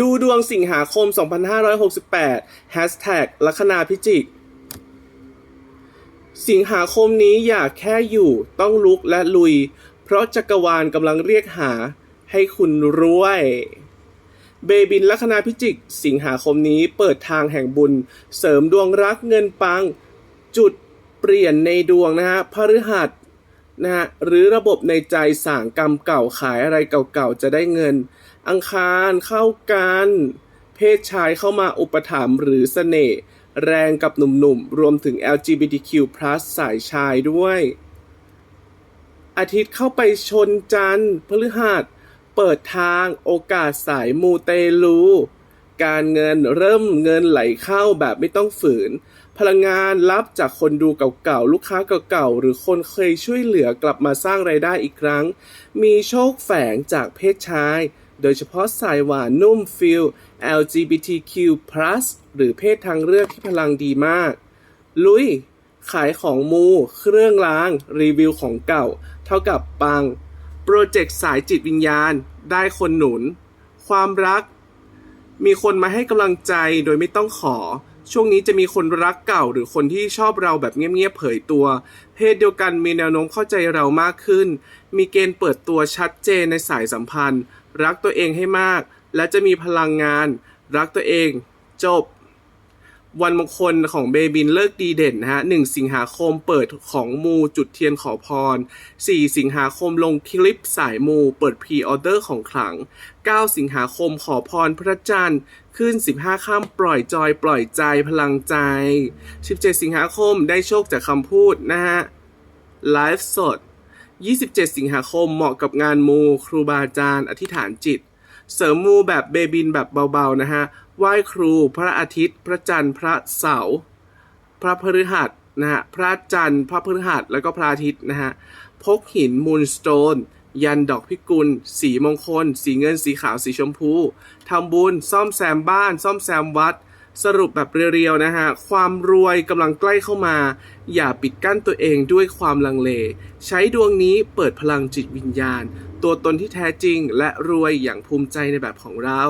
ดูดวงสิงหาคม 2568 Hashtag ลัคนาพิจิก สิงหาคมนี้อย่าแค่อยู่ต้องลุกและลุย เพราะจักรวาลกำลังเรียกหาให้คุณรวย เบบินลัคนาพิจิก สิงหาคมนี้เปิดทางแห่งบุญ เสริมดวงรักเงินปัง จุดเปลี่ยนในดวงนะฮะพฤหัส นะฮะหรือระบบในใจสางกรรมเก่าขายอะไรเก่าๆ จะได้เงิน อังคารเข้ากัน เพศชายเข้ามาอุปถัมภ์หรือเสน่ห์แรงกับหนุ่มๆ รวมถึง LGBTQ+ สายชายด้วย อาทิตย์เข้าไปชนจันทร์พฤหัส เปิดทางโอกาสสายมูเตลู การเงินเริ่มเงินไหลเข้าแบบไม่ต้องฝืน พลังงานรับจากคนดูเก่าๆ ลูกค้าเก่าๆ หรือคนเคยช่วยเหลือกลับมาสร้างไรายได้อีกครั้ง มีโชคแฝงจากเพศชาย โดยเฉพาะสายหวานนุ่มฟิล LGBTQ+ หรือเพศทางเลือกที่พลังดีมาก ลุย ขายของมู เครื่องล้าง รีวิวของเก่า เท่ากับปัง โปรเจกต์สายจิตวิญญาณ ได้คนหนุน ความรัก มีคนมาให้กำลังใจโดยไม่ต้องขอ ช่วงนี้จะมีคนรักเก่าหรือคนที่ชอบเราแบบเงียบๆเผยตัว เพศเดียวกันมีแนวโน้มเข้าใจเรามากขึ้น มีเกณฑ์เปิดตัวชัดเจนในสายสัมพันธ์ รักตัวเองให้มาก และจะมีพลังงาน รักตัวเอง จบ วันมงคลของเบบินเลิกดีเด่นนะฮะ1สิงหาคมเปิดของมูจุดเทียนขอพร 4 สิงหาคมลงคลิปสายมูเปิดพรีออเดอร์ของขลัง 9 สิงหาคมขอพรพระจันทร์ขึ้น 15 ข้ามปล่อยจอยปล่อยใจพลังใจ 17 สิงหาคมได้โชคจากคำพูดนะฮะไลฟ์สด 27 สิงหาคมเหมาะกับงานมูครูบาอาจารย์อธิษฐานจิต เสริมมูแบบเบบินแบบเบาๆนะฮะไหว้ครู พระอาทิตย์ พระจันทร์ พระเสาร์พระพฤหัสนะฮะพระจันทร์ พระพฤหัสแล้วก็พระอาทิตย์นะฮะพกหินมูลสโตนยันดอกพิกุล สีมงคล สีเงินสีขาวสีชมพูทำบุญซ่อมแซมบ้าน ซ่อมแซมวัด สรุปแบบเรียวๆนะฮะ ความรวยกำลังใกล้เข้ามา อย่าปิดกั้นตัวเองด้วยความลังเล ใช้ดวงนี้เปิดพลังจิตวิญญาณ ตัวตนที่แท้จริง และรวยอย่างภูมิใจในแบบของเรา